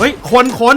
เฮ้ยคนคน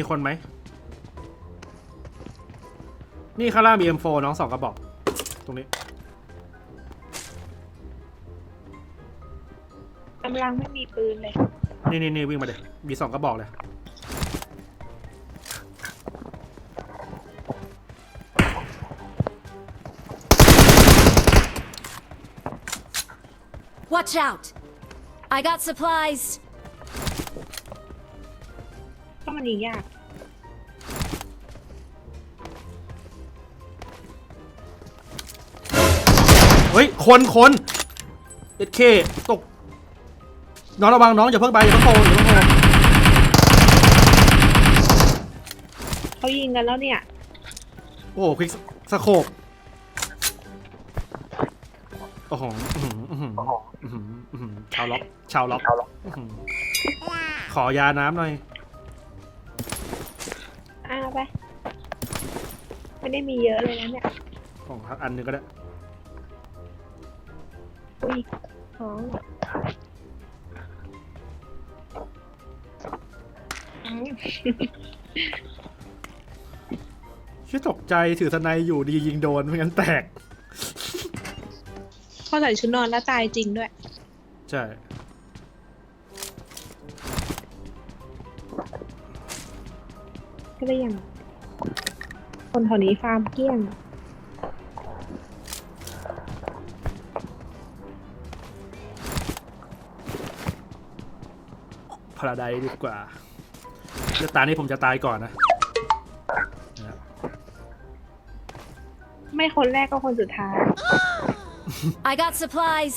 มีคนไหม นี่ข้างล่างมี M4 น้องสองกระบอก ตรงนี้ กำลังไม่มีปืนเลย นี่นี่นี่วิ่งมาเลยมีสองกระบอกเลย Watch out! I got supplies. ก็มันยิงยาก เฮ้ย คนคนเอเคตก น้องระวังน้องอย่าเพิ่งไปอย่าเพิ่งโผล่อย่าเพิ่งโผล่เขายิงกันแล้วเนี่ย โอ้โหควิกสโคปโอ้โหอื้อหืออื้อหืออื้อหืออื้อหือชาวล็อกชาวล็อกอื้อหือขอยาน้ำหน่อย อ้าไป ไม่ได้มีเยอะเลยนะเนี่ย ของทักอันหนึงก็ได้ อุ้ยท้องอ้าวชื่อตกใจถือทนายอยู่ดียิงโดนไม่งั้นแตก เขาใส่ชุดนอนแล้วตายจริงด้วย ใช่ ก็ได้ยังคนแถวนี้ฟาร์มเกลี้ยง พาราไดดีกว่าเลือกตานี้ผมจะตายก่อนนะนะ ไม่คนแรกก็คนสุดท้าย I got supplies.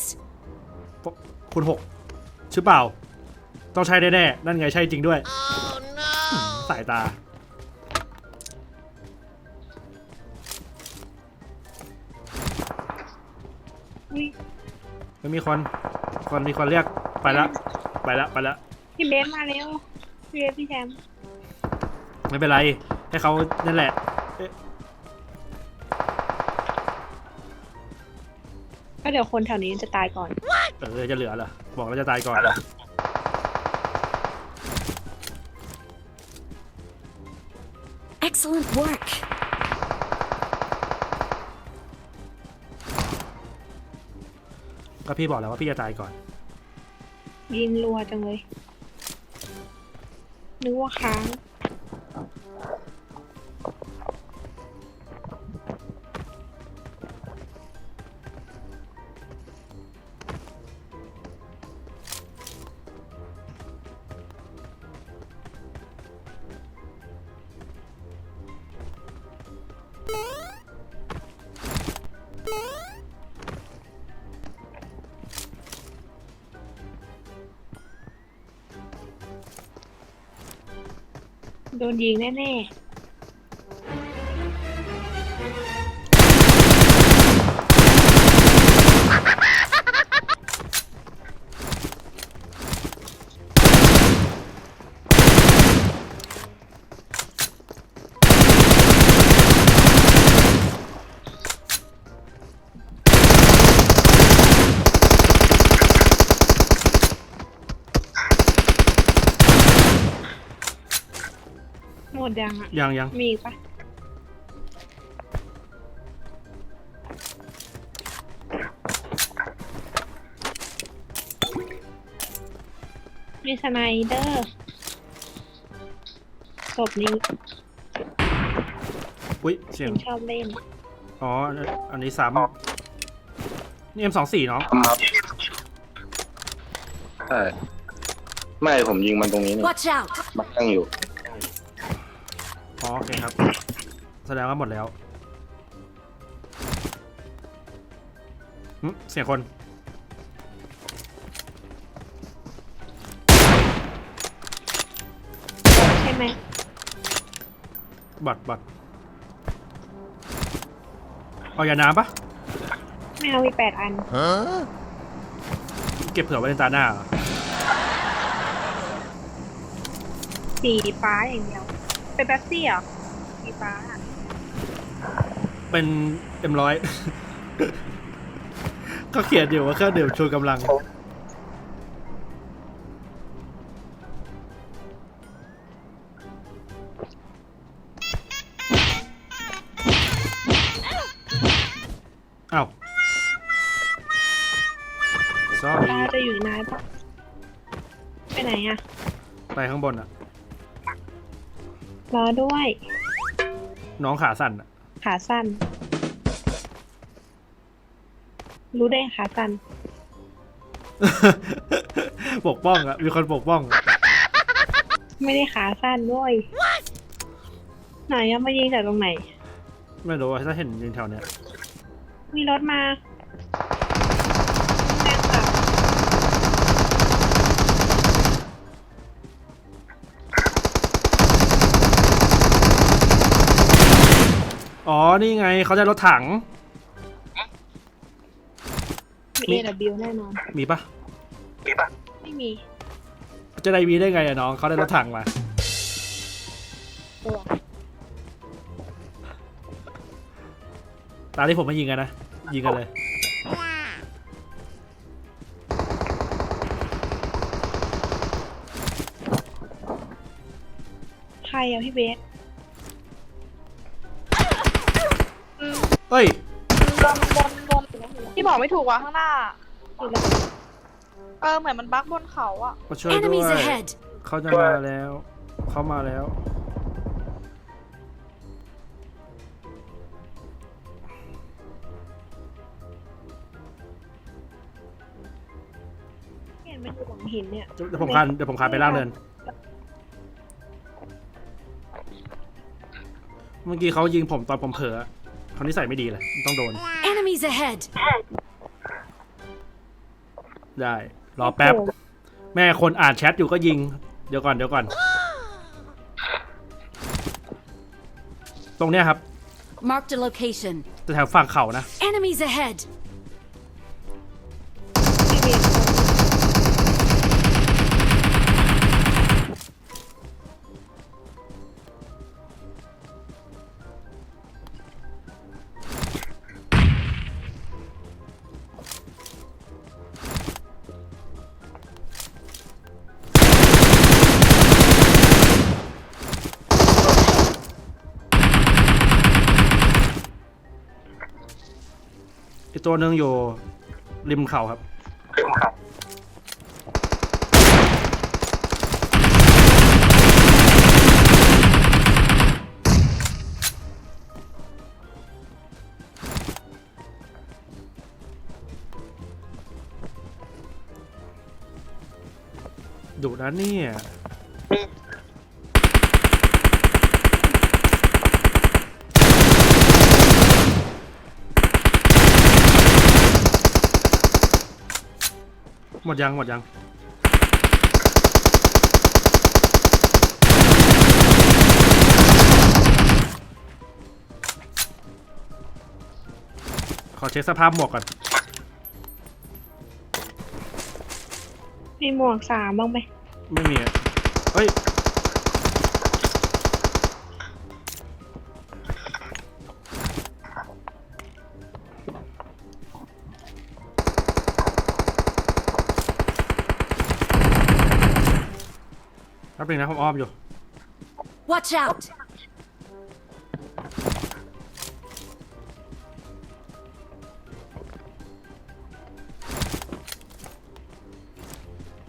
พวกคุณหกชื่อเปล่า ต้องใช่แน่ๆ นั่นไงใช่จริงด้วยสายตาอุ้ยไม่มีคน คนมีคนเรียก ไปละ ไปละ ไปละ พี่เบสมาเร็วพี่เบสพี่แชมป์ไม่เป็นไร ให้เขานั่นแหละเอ๊ะก็เดี๋ยวคนแถวนี้จะตายก่อน เออจะเหลือเหรอ บอกแล้วจะตายก่อน Excellent work. ก็พี่บอกแล้วว่าพี่จะตายก่อน ยิงรัวจังเลย นึกว่าค้าง โดนยิงแน่ หมดยังอะยังยังมีปะมีสไนเดอร์จบนี้อุ้ยเสียงชอบเล่น อ๋อ อันนี้สามนี่เอ็มสองสี่เนาะครับใช่ไม่ผมยิงมันตรงนี้นี่งมันตั้งอยู่ อ๋อโอเคครับ แสดงว่าหมดแล้วหึเสียงคน ใช่ไหมบัตรบัตรเอายาน้ำปะไม่เอามีแปดอัน เก็บเผื่อไว้ในตาหน้าเหรอ สีฟ้าอย่างเดียว เป็นแป๊บซี่เหรอสีฟ้าอะเป็นเอ็มร้อย ก็เขียนอยู่ว่าเครื่องดื่มชูกำลัง อ้าว sorry ตาจะอยู่นานปะไปไหนอะไปข้างบนอะ รอด้วย น้องขาสั่นอะขาสั้น รู้ได้ขาสั้น ปกป้องอะมีคนปกป้อง ไม่ได้ขาสั้นด้วยไหนอะมายิงจากตรงไหน ไม่รู้ว่าถ้าเห็นยิงแถวเนี้ยมีรถมาแม่งค่ะ อ๋อ นี่ไงเขาจะรถถัง มี AW แน่นอนมีปะไม่มีจะได้มีได้ไงอะน้องเขาได้รถถังมา ตัวตาที่ผมไม่ยิงกันนะ ยิงกันเลย ใครอะพี่เบส เอ้ย บนบนบนที่บอกไม่ถูกว่ะข้างหน้าอยู่แล้วเออเหมือนมันบั๊กบนเขาอะมาช่วยด้ว Enemies ย ahead! เขาจะมาแล้ว เขามาแล้ว เห็นมันอยู่หลังหินเนี่ยเดี๋ยวผมคานเดี๋ยวผมคานไปล่างเนิน เมื่อกี้เขายิงผมตอนผมเผลอ เขานิสัยไม่ดีเลย ต้องโดน Enemies ahead! ได้ รอแป๊บ แม่คนอ่านแชทอยู่ก็ยิง เดี๋ยวก่อนเดี๋ยวก่อน ตรงเนี้ยครับ Marked a location. แถวฝั่งเขานะ Enemies ahead! ตัวหนึ่งอยู่ริมเขาครับ ดุนะเนี่ย หมดยังหมดยังขอเช็คสภาพหมวกก่อนมีหมวกสามบ้างไหมไม่มีอะเฮ้ย แป๊บนึงนะผมอ้อมอยู่ Watch out!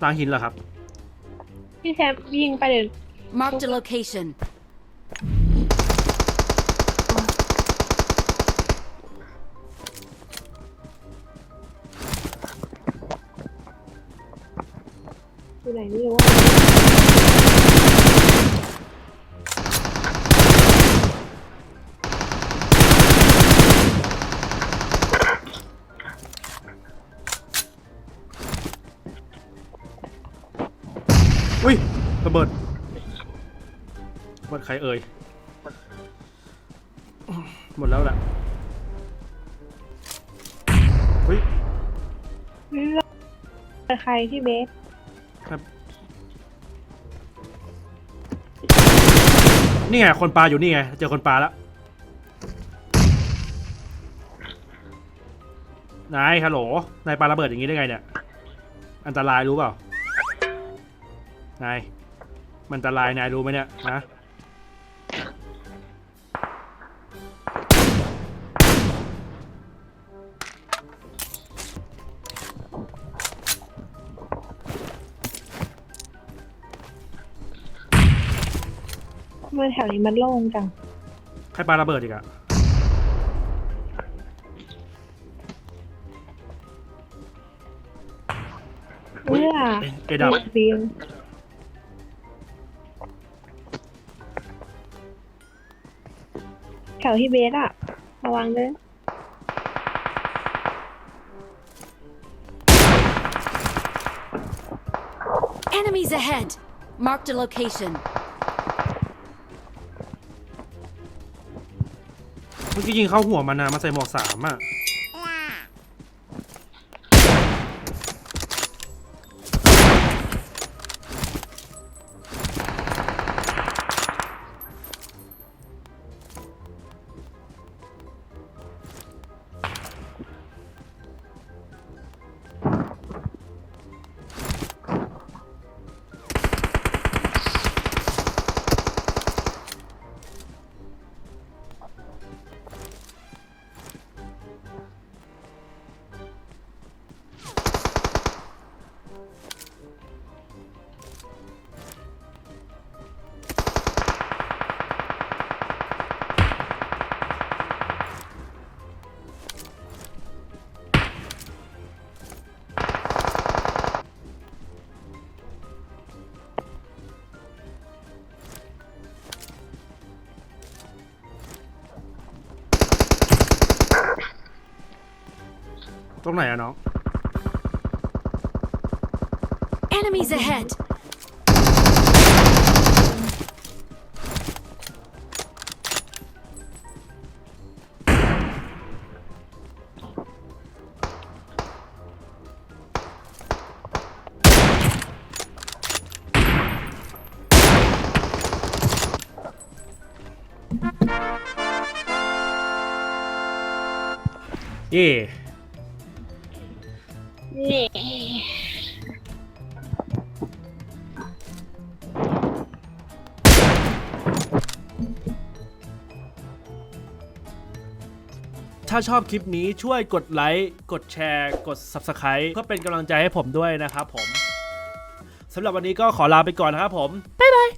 ตางหินเหรอครับ พี่แซมยิงไปเดี๋ยว Marked a location. อยู่ไหนไม่รู้อะ อุ้ยระเบิดระเบิดใครเอ่ย หมดแล้วแหละเฮ้ยเลือกใครที่เบสครับนี่ไงคนปลาอยู่นี่ไง เจอคนปลาแล้วนายฮัลโหลนายปลาระเบิดอย่างนี้ได้ไงเนี่ย อันตรายรู้เปล่า นายมันอันตรายนายรู้ไหมเนี่ยนะเมื่อแถวนี้มันโล่งจัง ใครปลาระเบิดอีกอะเมื่อเอ๊ะเอดับบิว ถวที่เบสอะระวังด้วย Enemies ahead. Marked a location. เมื่อกี้ยิงเข้าหัวมันนะมาใส่หมวกสามอะ รงไหนอะน้อง Enemies ahead. เย่ ถ้าชอบคลิปนี้ช่วยกดไลค์ กดแชร์ กด Subscribe เพื่อเป็นกำลังใจให้ผมด้วยนะครับผมสำหรับวันนี้ก็ขอลาไปก่อนนะครับผม บ๊ายบาย